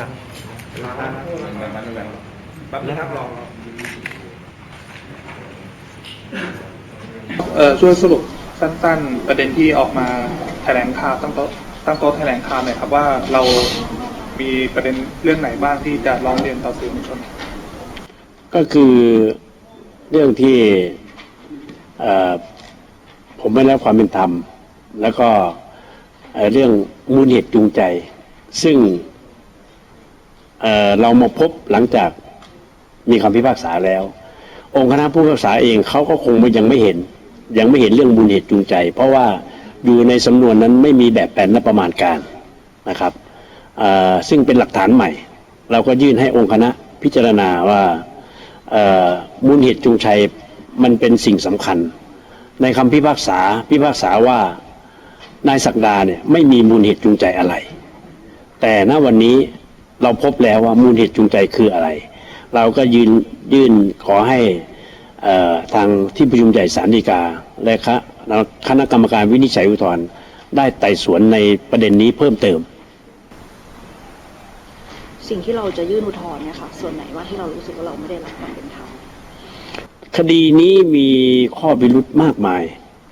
ครับแป๊บนะครับรอเอ่อช่วยสรุปสั้น ๆ ประเด็นที่ออกมาแถลงข่าวตั้งโต๊ะตั้งโต๊ะแถลงข่าวหน่อยครับว่าเรามีประเด็นเรื่องไหนบ้างที่จะร้องเรียนต่อสื่อมวลชน ก็คือเรื่องที่ผมไม่รับความเป็นธรรม แล้วก็เรื่องมูลเหตุจูงใจ ซึ่ง เเรามาพบหลังจากมีคำพิพากษาแล้ว องค์คณะผู้พิพากษาเองเขาก็คงยังไม่เห็น ยังไม่เห็นเรื่องมูลเหตุจูงใจ เพราะว่าอยู่ในสำนวนนั้นไม่มีแบบแผนและประมาณการนะครับซึ่งเป็นหลักฐานใหม่ เราก็ยื่นให้องค์คณะพิจารณาว่ามูลเหตุจูงใจมันเป็นสิ่งสำคัญ ในคำพิพากษาพิพากษาว่านายศักดาเนี่ยไม่มีมูลเหตุจูงใจอะไร แต่ณวันนี้ เราพบแล้วว่ามูลเหตุจูงใจคืออะไร เราก็ยืนยื่นขอให้เอ่อทางที่ประชุมใหญ่ศาลฎีกา และคณะคณะกรรมการวินิจฉัยอุทธรณ์ได้ไต่สวนในประเด็นนี้เพิ่มเติม สิ่งที่เราจะยื่นอุทธรณ์เนี่ยค่ะส่วนไหนว่าที่เรารู้สึกว่าเราไม่ได้รับความเป็นธรรมคดีนี้มีข้อพิรุธมากมาย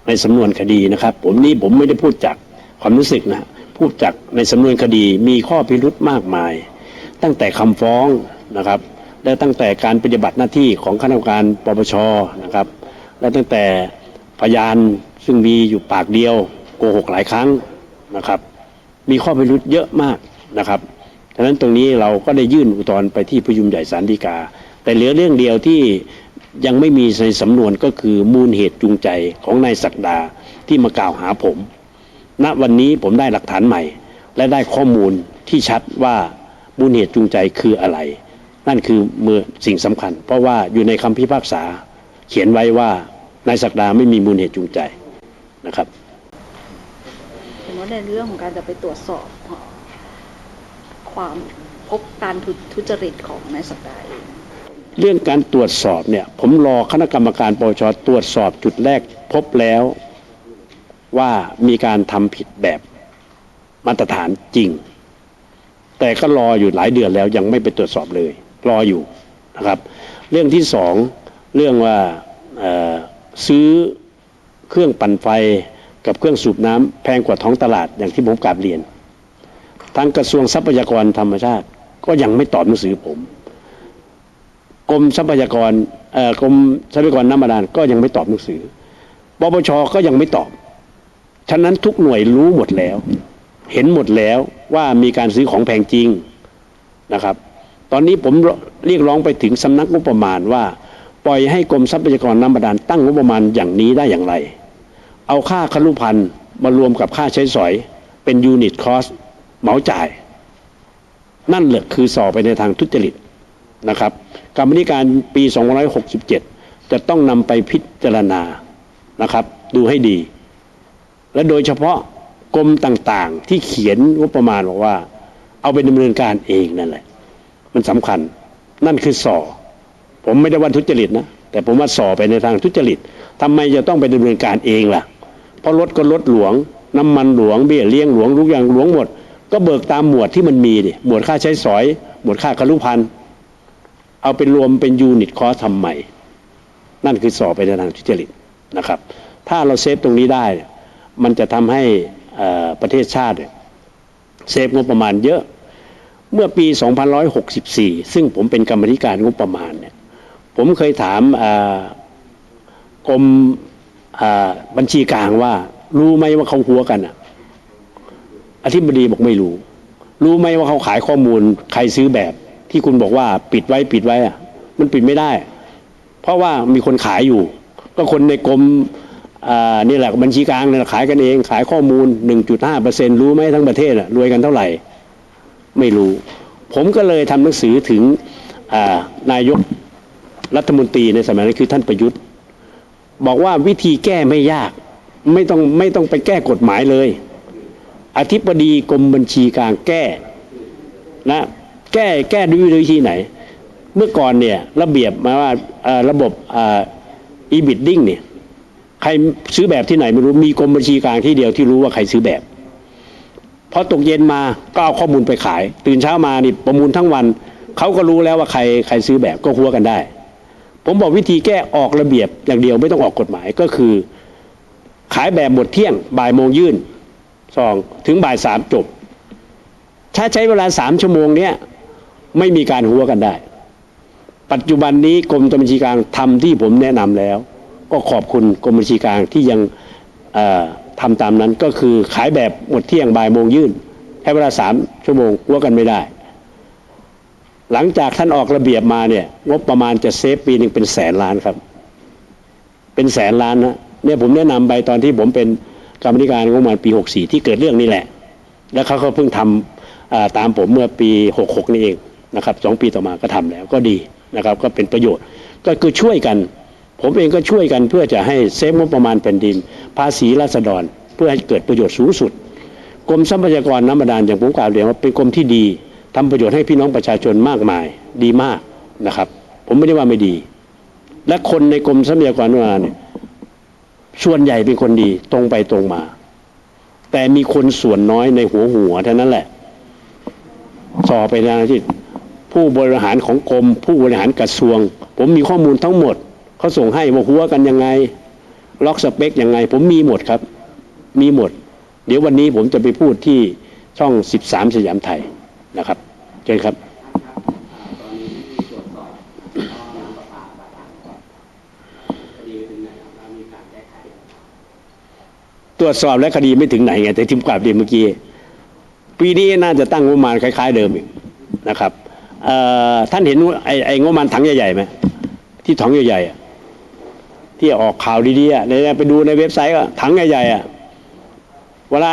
ในสำนวนคดีนะครับ ผมนี่ผมไม่ได้พูดจากความรู้สึกนะพูดจากในสำนวนคดีมีข้อพิรุธมากมาย ตั้งแต่คำฟ้องนะครับและตั้งแต่การปฏิบัติหน้าที่ของคณะกรรมการปปชนะครับและตั้งแต่พยานซึ่งมีอยู่ปากเดียวโกหกหลายครั้งนะครับ มีข้อพิรุธเยอะมากนะครับฉะนั้นตรงนี้เราก็ได้ยื่นอุทธรณ์ไปที่ประชุมใหญ่ศาลฎีกา แต่เหลือเรื่องเดียวที่ยังไม่มีในสำนวนก็คือมูลเหตุจูงใจของนายศักดาที่มากล่าวหาผม ณวันนี้ผมได้หลักฐานใหม่ และได้ข้อมูลที่ชัดว่า มูลเหตุจูงใจคืออะไร นั่นคือมือสิ่งสำคัญ เพราะว่าอยู่ในคำพิพากษา เขียนไว้ว่านายศักดาไม่มีมูลเหตุจูงใจนะครับเห็นว่าในเรื่องของการจะไปตรวจสอบเอ่อความพบการทุทุจริตของนายสัปดาห์เองเรื่องการตรวจสอบเนี่ยผมรอคณะกรรมการปปชตรวจสอบจุดแรกพบแล้วว่ามีการทำผิดแบบมาตรฐานจริง แต่ก็รออยู่หลายเดือนแล้วยังไม่ไปตรวจสอบเลย รออยู่นะครับ เรื่องที่สองเรื่องว่าซื้อเครื่องปั่นไฟกับเครื่องสูบน้ำแพงกว่าท้องตลาดอย่างที่ผมกราบเรียนทางกระทรวงทรัพยากรธรรมชาติ ก็ยังไม่ตอบหนังสือผมกรมทรัพยากรกรมทรัพยากรน้ำบาดาลก็ยังไม่ตอบหนังสือปปชก็ยังไม่ตอบ ฉะนั้นทุกหน่วยรู้หมดแล้ว เห็นหมดแล้วว่ามีการซื้อของแพงจริงนะครับ ตอนนี้ผมเรียกร้องไปถึงสำนักงบประมาณว่า ปล่อยให้กรมทรัพยากรน้ำบาดาลตั้งงบประมาณอย่างนี้ได้อย่างไร เอาค่าคลุพันธ์มารวมกับค่าใช้สอย เป็นยูนิตคอสเหมาจ่าย นั่นแหละคือสอบไปในทางทุจริตนะครับกรรมธิการปี 267 จะต้องนำไปพิจารณานะครับ ดูให้ดี และโดยเฉพาะ กรมต่างๆ ที่เขียนงบประมาณบอกว่า เอาไปดำเนินการเองนั่นแหละ มันสำคัญนั่นคือสอผมไม่ได้ว่าทุจริตนะแต่ผมว่าสอไปในทางทุจริตทำไมจะต้องไปดำเนินการเองล่ะ เพราะรถก็รถหลวง น้ำมันหลวงเบี้ยเลี้ยงหลวงทุกอย่างหลวงหมด ก็เบิกตามหมวดที่มันมีดิหมวดค่าใช้สอย หมวดค่าคลุพันธ์เอาไปรวมเป็นยูนิตคอร์สทำใหม่ นั่นคือสอบไปในทางทุจริตนะครับ ถ้าเราเซฟตรงนี้ได้ มันจะทำให้ ประเทศชาติเนี่ยเซฟงบประมาณเยอะเมื่อปี2564 ซึ่งผมเป็นกรรมธิการงบประมาณเนี่ยผมเคยถามกรมบัญชีกลางว่า รู้ไหมว่าเขาหัวกันอะอธิบดีบอกไม่รู้ รู้ไหมว่าเขาขายข้อมูลใครซื้อแบบ ที่คุณบอกว่าปิดไว้ปิดไว้อะมันปิดไม่ได้ เพราะว่ามีคนขายอยู่ ก็คนในกรม นี่แหละบัญชีกลางเนี่ยขายกันเองขายข้อมูล 1.5เปอร์เซ็นรู้ไหมทั้งประเทศอะรวยกันเท่าไหร่ ไม่รู้ ผมก็เลยทำหนังสือถึงนายกรัฐมนตรีในสมัยนั้นคือท่านประยุทธ์ บอกว่าวิธีแก้ไม่ยากไม่ต้องไม่ต้องไปแก้กฎหมายเลย อธิบดีกรมบัญชีกลางแก้นะแก้แก้ด้วยวิธีไหน เมื่อก่อนเนี่ยระเบียบมาว่าระบบอีบิดดิ้งเนี่ย ใครซื้อแบบที่ไหนไม่รู้มีกรมบัญชีกลางที่เดียวที่รู้ว่าใครซื้อแบบพอตกเย็นมาก็เอาข้อมูลไปขาย ตื่นเช้ามานี่ประมูลทั้งวันเขาก็รู้แล้วว่าใครใครซื้อแบบก็หัวกันได้ ผมบอกวิธีแก้ออกระเบียบอย่างเดียวไม่ต้องออกกฎหมายก็คือ ขายแบบหมดเที่ยงบ่ายโมงยื่นซองถึงบ่ายสามจบ ถ้าใช้เวลาสามชั่วโมงเนี้ยไม่มีการหัวกันได้ ปัจจุบันนี้กรมบัญชีกลางทำที่ผมแนะนำแล้ว ก็ขอบคุณกรมบัญชีกลางที่ยังเอ่อทำตามนั้นก็คือขายแบบหมดเที่ยงบ่ายโมงยื่นให้เวลาสามชั่วโมงหัวกันไม่ได้ หลังจากท่านออกระเบียบมาเนี่ย งบประมาณจะเซฟปีหนึ่งเป็นแสนล้านครับ เป็นแสนล้านนะเนี่ยผมแนะนำไปตอนที่ผมเป็นกรรมธิการงบประมาณปี64ที่เกิดเรื่องนี้แหละ แล้วเขาก็เพิ่งทำอ่าตามผมเมื่อปี66นี่เองนะครับสองปีต่อมาก็ทำแล้วก็ดีนะครับ ก็เป็นประโยชน์ ก็คือช่วยกัน ผมเองก็ช่วยกันเพื่อจะให้เซฟงบประมาณแผ่นดิน ภาษีราษฎร เพื่อให้เกิดประโยชน์สูงสุด กรมทรัพยากรน้ำบาดาลอย่างผมกล่าวเรียนว่าเป็นกรมที่ดีทำประโยชน์ให้พี่น้องประชาชนมากมายดีมากนะครับ ผมไม่ได้ว่าไม่ดี และคนในกรมทรัพยากรน้ำบาดาลเนี่ยส่วนใหญ่เป็นคนดีตรงไปตรงมา แต่มีคนส่วนน้อยในหัวหัวเท่านั้นแหละสอบไปนะที่ผู้บริหารของกรม ผู้บริหารกระทรวง ผมมีข้อมูลทั้งหมด เขาส่งให้ว่าหัวกันยังไง ล็อกสเปคยังไง ผมมีหมดครับ มีหมด เดี๋ยววันนี้ผมจะไปพูดที่ช่อง 13 สยามไทยนะครับเชิญครับตรวจสอบและคดีไม่ถึงไหนไงแต่ทิมกราบเดียเมื่อกี้ปีนี้น่าจะตั้งงบประมาณคล้าย ๆ เดิมอีกนะครับท่านเห็นไอ้ไอ้งบประมาณถังใหญ่ๆไหมที่ถังใหญ่ๆ ที่ออกข่าวดีๆเนี่ยไปดูในเว็บไซต์ก็ถังใหญ่ๆอะเวลา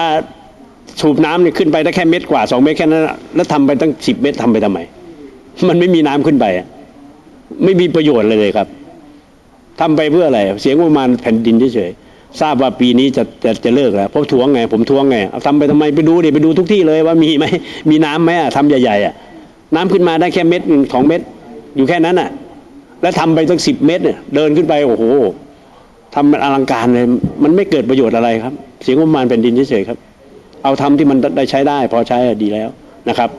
สูบน้ำเนี่ยขึ้นไปได้แค่เม็ดกว่าสองเม็ดแค่นั้นแล้วทำไปตั้งสิบเม็ดทำไปทำไม มันไม่มีน้ำขึ้นไปไม่มีประโยชน์เลยเลยครับทำไปเพื่ออะไร เสียงประมาณแผ่นดินเฉยๆทราบว่าปีนี้จะจะจะเลิกแล้วเพราะทวงไง ผมทวงไงเอาทำไปทำไมไปดูดิไปดูทุกที่เลยว่ามีไหมมีน้ำไหมอะทำใหญ่ๆอะน้ำขึ้นมาได้แค่เม็ดหนึ่งสองเม็ดอยู่แค่นั้นอะ แล้วทำไปตั้งสิบเมตรเนี่ยเดินขึ้นไปโอ้โหทำมันอลังการเลย มันไม่เกิดประโยชน์อะไรครับ เสียงงบประมาณแผ่นดินเฉยๆครับ เอาทำที่มันได้ใช้ได้ พอใช้ดีแล้วนะครับ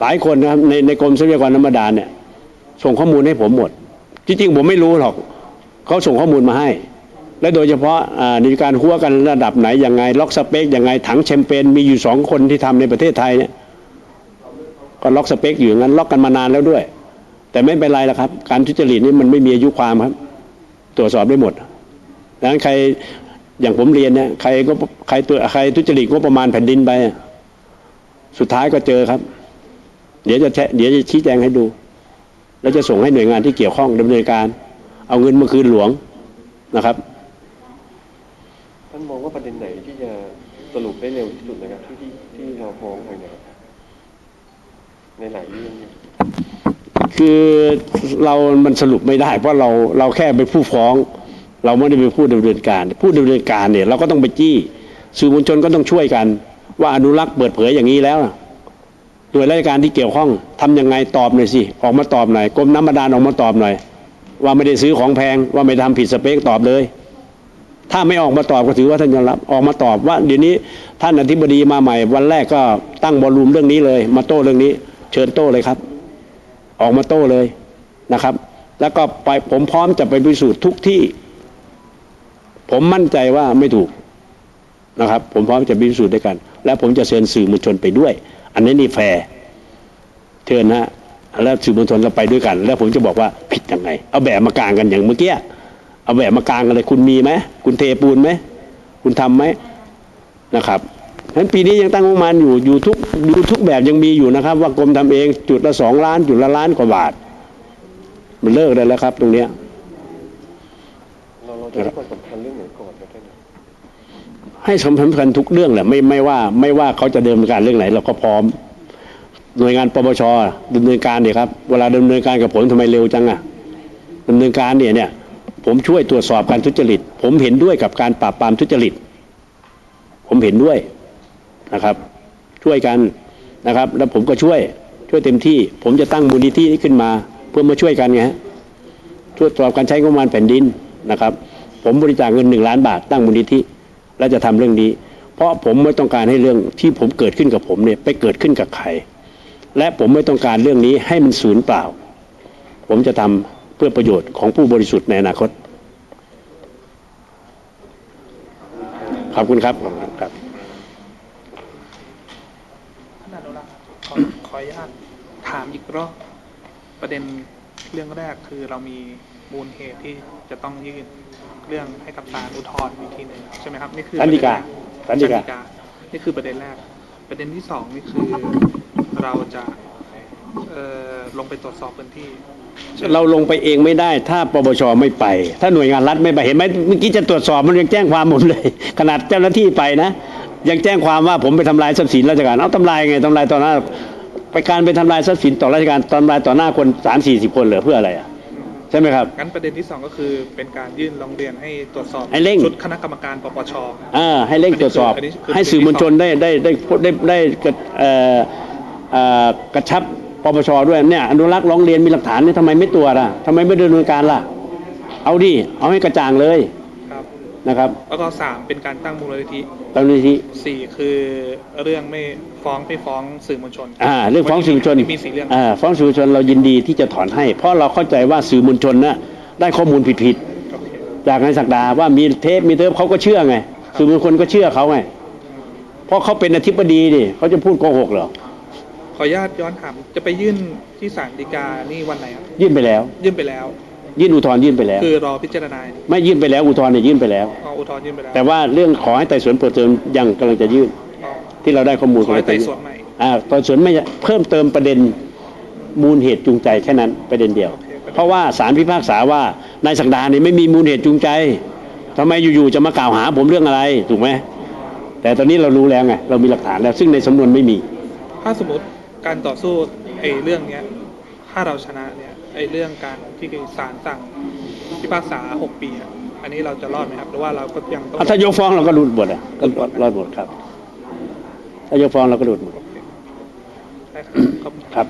หลายคนนะครับในในกรมทรัพยากรน้ำบาดาลเนี่ย ส่งข้อมูลให้ผมหมด จริงๆผมไม่รู้หรอกเขาส่งข้อมูลมาให้ และโดยเฉพาะในการหัวกันระดับไหนยังไง ล็อกสเปคยังไงถังแชมเปญมีอยู่สองคนที่ทำในประเทศไทยเนี่ยก็ล็อกสเปคอยู่งั้นล็อกกันมานานแล้วด้วย แต่ไม่เป็นไรละครับ การทุจริตนี่มันไม่มีอายุความครับ ตรวจสอบได้หมดดังนั้นใครอย่างผมเรียนเนี่ยใครก็ใครตัวใครทุจริตก็ประมาณแผ่นดินไป สุดท้ายก็เจอครับ เดี๋ยวจะแชเดี๋ยวจะชี้แจงให้ดู แล้วจะส่งให้หน่วยงานที่เกี่ยวข้องดำเนินการ เอาเงินมาคืนหลวงนะครับ ท่านมองว่าประเด็นไหนที่จะสรุปได้เร็วที่สุดนะครับที่ที่ที่เราฟ้องไปเนี่ยในหลายเรื่องเนี่ย คือเรามันสรุปไม่ได้ เพราะเราเราแค่ไปนผู้ฟ้อง เราไม่ได้ไปพูดดำเนินการ ผู้ดำเนินการเนี่ยเราก็ต้องไปจี้สื่อมวลชนก็ต้องช่วยกัน ว่าอนุรักษ์เปิดเผยอย่างนี้แล้วหน่วยราชการที่เกี่ยวข้องทำยังไงตอบหน่อยสิออกมาตอบหน่อยกรมน้ำบาดาลออกมาตอบหน่อย ว่าไม่ได้ซื้อของแพงว่าไม่ทำผิดสเปคตอบเลย ถ้าไม่ออกมาตอบก็ถือว่าท่านยอมรับออกมาตอบว่าเดี๋ยวนี้ท่านอธิบดีมาใหม่ วันแรกก็ตั้งบอลลูมเรื่องนี้เลย มาโต้เรื่องนี้ เชิญโต้เลยครับ ออกมาโต้เลยนะครับ แล้วก็ไปผมพร้อมจะไปพิสูจน์ทุกที่ ผมมั่นใจว่าไม่ถูกนะครับ ผมพร้อมจะพิสูจน์ด้วยกัน และผมจะเชิญสื่อมวลชนไปด้วย อันนี้นี่แฟร์เชิญนะแล้วสื่อมวลชนเราไปด้วยกัน แล้วผมจะบอกว่าผิดยังไง เอาแบบมากลางกันอย่างเมื่อกี้เอาแบบมากลางกันเลยคุณมีไหมคุณเทปูนไหมคุณทำไหมนะครับ ฉะนั้นปีนี้ยังตั้งงบประมาณอยู่อยู่ทุกอยู่ทุกแบบยังมีอยู่นะครับ ว่ากรมทำเองจุดละสองล้าน จุดละล้านกว่าบาท มันเลิกได้แล้วครับ ตรงเนี้ยเราเราจะให้ความสำคัญเรื่องไหนก่อนครับท่านให้สำคัญทุกเรื่องแหละไม่ไม่ว่า ไม่ว่าเขาจะดำเนินการเรื่องไหน เราก็พร้อม หน่วยงานปปชดำเนินการเนี่ยครับเวลาดำเนินการกับผมทำไมเร็วจังอะดำเนินการเนี่ยเนี่ย ผมช่วยตรวจสอบการทุจริต ผมเห็นด้วยกับการปราบปรามทุจริต ผมเห็นด้วย นะครับ ช่วยกันนะครับ แล้วผมก็ช่วยช่วยเต็มที่ ผมจะตั้งมูลนิธินี้ขึ้นมา เพื่อมาช่วยกันไงฮะช่วยตรวจสอบการใช้งบประมาณแผ่นดินนะครับ ผมบริจาคเงินหนึ่งล้านบาทตั้งมูลนิธิและจะทำเรื่องนี้ เพราะผมไม่ต้องการให้เรื่องที่ผมเกิดขึ้นกับผมเนี่ยไปเกิดขึ้นกับใคร และผมไม่ต้องการเรื่องนี้ให้มันสูญเปล่า ผมจะทำเพื่อประโยชน์ของผู้บริสุทธิ์ในอนาคตขอบคุณครับขอบคุณครับ ท่านอนุรักษ์ ขอขออนุญาตถามอีกรอบประเด็นเรื่องแรกคือเรามีมูลเหตุที่จะต้องยื่นเรื่องให้กับศาลอุทธรณ์อีกทีหนึ่งใช่ไหมครับนี่คือศาลฎีกาประศาลฎีเด็นแรกานี่คือประเด็นแรก ประเด็นที่สองนี่คือเราจะเอ่อลงไปตรวจสอบพื้นที่ เราลงไปเองไม่ได้ ถ้าปปชไม่ไป ถ้าหน่วยงานรัฐไม่ไปเห็นไหมเมื่อกี้จะตรวจสอบมันยังแจ้งความผมเลย ขนาดเจ้าหน้าที่ไปนะ ยังแจ้งความว่าผมไปทำลายทรัพย์สินราชการเอาทำลายไงทำลายต่อหน้า ไปการไปทำลายทรัพย์สินต่อราชการทำลายต่อหน้าคนสามสี่สิบคนเหลือเพื่ออะไรอะใช่ไหมครับงั้นประเด็นที่สองก็คือเป็นการยื่นร้องเรียนให้ตรวจสอบให้เร่งชุดคณะกรรมการปปชอ่าให้เร่งตรวจสอบอันนี้คือให้สื่อมวลชนได้ได้ได้ได้ได้กระเอ่อเอ่อกระชับปปชด้วยเนี่ยอนุรักษ์ร้องเรียนมีหลักฐานเนี่ยทำไมไม่ตรวจอะทำไมไม่ดำเนินการล่ะ เอาดิเอาให้กระจ่างเลยครับ นะครับ แล้วก็สามเป็นการตั้งมูลนิธิตามนี้ที่สี่คือเรื่องไม่ฟ้องไม่ฟ้องสื่อมวลชนอ่าเรื่องฟ้องสื่อมวลชนมีสี่เรื่องอ่าฟ้องสื่อมวลชนเรายินดีที่จะถอนให้ เพราะเราเข้าใจว่าสื่อมวลชนน่ะได้ข้อมูลผิดโอเคๆจากนายศักดาว่ามีเทปมีเทปเขาก็เชื่อไง สื่อมวลชนก็เชื่อเขาไงเพราะเขาเป็นอธิบดีดิเขาจะพูดโกหกเหรอขออนุญาตย้อนถามจะไปยื่นที่ศาลฎีกานี่วันไหนครับยื่นไปแล้ว ยื่นไปแล้ว ยื่นอุทธรณ์ยื่นไปแล้ว คือรอพิจารณาไม่ยื่นไปแล้วอุทธรณ์เนี่ยยื่นไปแล้วเอาอุทธรณ์ยื่นไปแล้ว แต่ว่าเรื่องขอให้ไต่สวนเปิดเทอมยังกำลังจะยื่นอ๋อที่เราได้ข้อมูลขอให้ไต่สวนใหม่อ่าไต่สวนไม่เพิ่มเติมประเด็นมูลเหตุจูงใจแค่นั้นประเด็นเดียวโอเคเพราะว่าศาลพิพากษาว่านายศักดาเนี่ยไม่มีมูลเหตุจูงใจทำไมอยู่ๆจะมากล่าวหาผมเรื่องอะไรถูกไหมแต่ตอนนี้เรารู้แล้วไงเรามีหลักฐานแล้ว ซึ่งในสำนวนไม่มี ถ้าสมมติการต่อสู้ไอ้เรื่องเนี้ยถ้าเราชนะเนี่ย ไอ้เรื่องการที่ศาลสั่งพิพากษาหกปีอะอันนี้เราจะรอดไหมครับหรือว่าเราก็ยังต้องอะถ้ายกฟ้องเราก็หลุดหมดอะก็รอดหมดครับ ถ้ายกฟ้องเราก็หลุดหมดได้ครับขอบคุณครับ